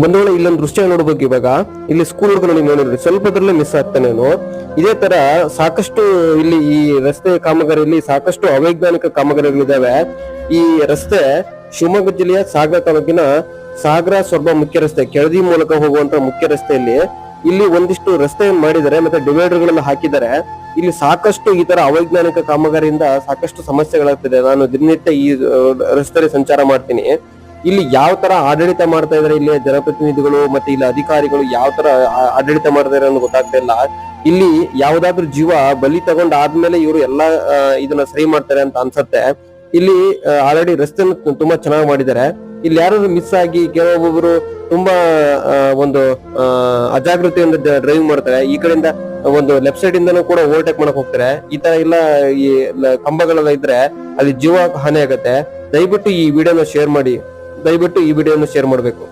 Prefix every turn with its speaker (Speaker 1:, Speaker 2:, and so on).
Speaker 1: ಬಂಧುಗಳ ಇಲ್ಲೊಂದು ದೃಶ್ಯ ನೋಡ್ಬೇಕು ಇವಾಗ. ಇಲ್ಲಿ ಸ್ಕೂಲ್ ಹುಡುಗ ನೋಡಿ ನೋಡಿದ್ರಿ ಸ್ವಲ್ಪದ್ರಲ್ಲೇ ಮಿಸ್ ಆಗ್ತಾನೇನು ಇದೇ ತರ ಸಾಕಷ್ಟು ಇಲ್ಲಿ ಈ ರಸ್ತೆ ಕಾಮಗಾರಿಯಲ್ಲಿ ಸಾಕಷ್ಟು ಅವೈಜ್ಞಾನಿಕ ಕಾಮಗಾರಿಗಳಿದಾವೆ ಈ ರಸ್ತೆ ಶಿವಮೊಗ್ಗ ಜಿಲ್ಲೆಯ ಸಾಗರ ತಾಲೂಕಿನ ಸಾಗರ ಸ್ವರ್ಬ ಮುಖ್ಯ ರಸ್ತೆ, ಕೆಳದಿ ಮೂಲಕ ಹೋಗುವಂತ ಮುಖ್ಯ ರಸ್ತೆಯಲ್ಲಿ ಇಲ್ಲಿ ಒಂದಿಷ್ಟು ರಸ್ತೆ ಮಾಡಿದ್ದಾರೆ ಮತ್ತೆ ಡಿವೈಡರ್ ಗಳನ್ನ ಹಾಕಿದ್ದಾರೆ. ಇಲ್ಲಿ ಸಾಕಷ್ಟು ಈ ತರ ಅವೈಜ್ಞಾನಿಕ ಕಾಮಗಾರಿಯಿಂದ ಸಾಕಷ್ಟು ಸಮಸ್ಯೆಗಳಾಗ್ತಿದೆ. ನಾನು ದಿನನಿತ್ಯ ಈ ರಸ್ತೆ ರಸ್ತೆಯಲ್ಲಿ ಸಂಚಾರ ಮಾಡ್ತೀನಿ. ಇಲ್ಲಿ ಯಾವ ತರ ಆಡಳಿತ ಮಾಡ್ತಾ ಇದಾರೆ ಇಲ್ಲಿ ಜನಪ್ರತಿನಿಧಿಗಳು ಮತ್ತೆ ಇಲ್ಲಿ ಅಧಿಕಾರಿಗಳು ಯಾವ ತರ ಆಡಳಿತ ಮಾಡ್ತಾ ಇದಾರೆ ಅನ್ನೋ ಗೊತ್ತಾಗ್ತಾ ಇಲ್ಲ. ಇಲ್ಲಿ ಯಾವ್ದಾದ್ರು ಜೀವ ಬಲಿ ತಗೊಂಡ್ ಆದ್ಮೇಲೆ ಇವರು ಎಲ್ಲಾ ಇದನ್ನ ಸರಿ ಮಾಡ್ತಾರೆ ಅಂತ ಅನ್ಸತ್ತೆ. ಇಲ್ಲಿ ಆಲ್ರೆಡಿ ರಸ್ತೆ ತುಂಬಾ ಚೆನ್ನಾಗಿ ಮಾಡಿದ್ದಾರೆ. ಇಲ್ಲಿ ಯಾರಾದ್ರು ಮಿಸ್ ಆಗಿ ಕೆಲವೊಬ್ಬೊಬ್ರು ತುಂಬಾ ಒಂದು ಅಜಾಗೃತಿಯಿಂದ ಡ್ರೈವಿಂಗ್ ಮಾಡ್ತಾರೆ. ಈ ಕಡೆಯಿಂದ ಒಂದು ಲೆಫ್ಟ್ ಸೈಡ್ ಇಂದನೂ ಕೂಡ ಓವರ್ಟೇಕ್ ಮಾಡಕ್ ಹೋಗ್ತಾರೆ. ಈ ತರ ಎಲ್ಲ ಈ ಕಂಬಗಳೆಲ್ಲ ಇದ್ರೆ ಅಲ್ಲಿ ಜೀವ ಹಾನಿ ಆಗತ್ತೆ. ದಯವಿಟ್ಟು ಈ ವಿಡಿಯೋನ ಶೇರ್ ಮಾಡಿ. ದಯವಿಟ್ಟು ಈ ವಿಡಿಯೋನ ಶೇರ್ ಮಾಡಬೇಕು.